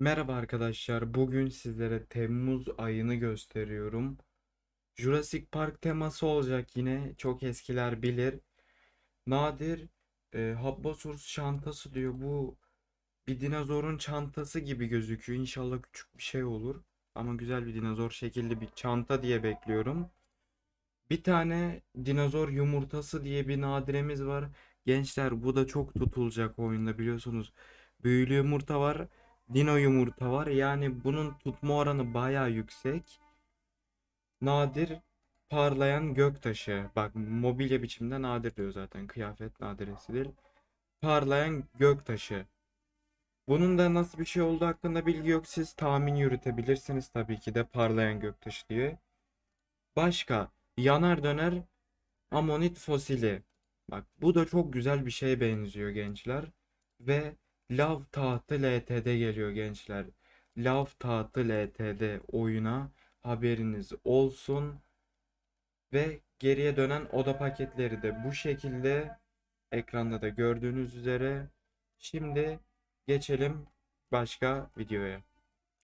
Merhaba arkadaşlar. Bugün sizlere Temmuz ayını gösteriyorum. Jurassic Park teması olacak yine. Çok eskiler bilir. Nadir e, Habbosaurus çantası diyor. Bu bir dinozorun çantası gibi gözüküyor. İnşallah küçük bir şey olur. Ama güzel bir dinozor şekilli bir çanta diye bekliyorum. Bir tane dinozor yumurtası diye bir nadiremiz var. Gençler bu da çok tutulacak oyunda biliyorsunuz. Büyülü yumurta var. Dino yumurta var. Yani bunun tutma oranı baya yüksek. Nadir parlayan göktaşı. Bak mobilya biçimde nadir diyor zaten. Kıyafet nadiresidir. Parlayan göktaşı. Bunun da nasıl bir şey olduğu hakkında bilgi yok. Siz tahmin yürütebilirsiniz tabii ki de parlayan göktaşı diye. Başka yanar döner amonit fosili. Bak bu da çok güzel bir şeye benziyor gençler. Ve Lav Tahtı LTD geliyor gençler. Lav Tahtı LTD oyuna haberiniz olsun. Ve geriye dönen oda paketleri de bu şekilde ekranda da gördüğünüz üzere. Şimdi geçelim başka videoya.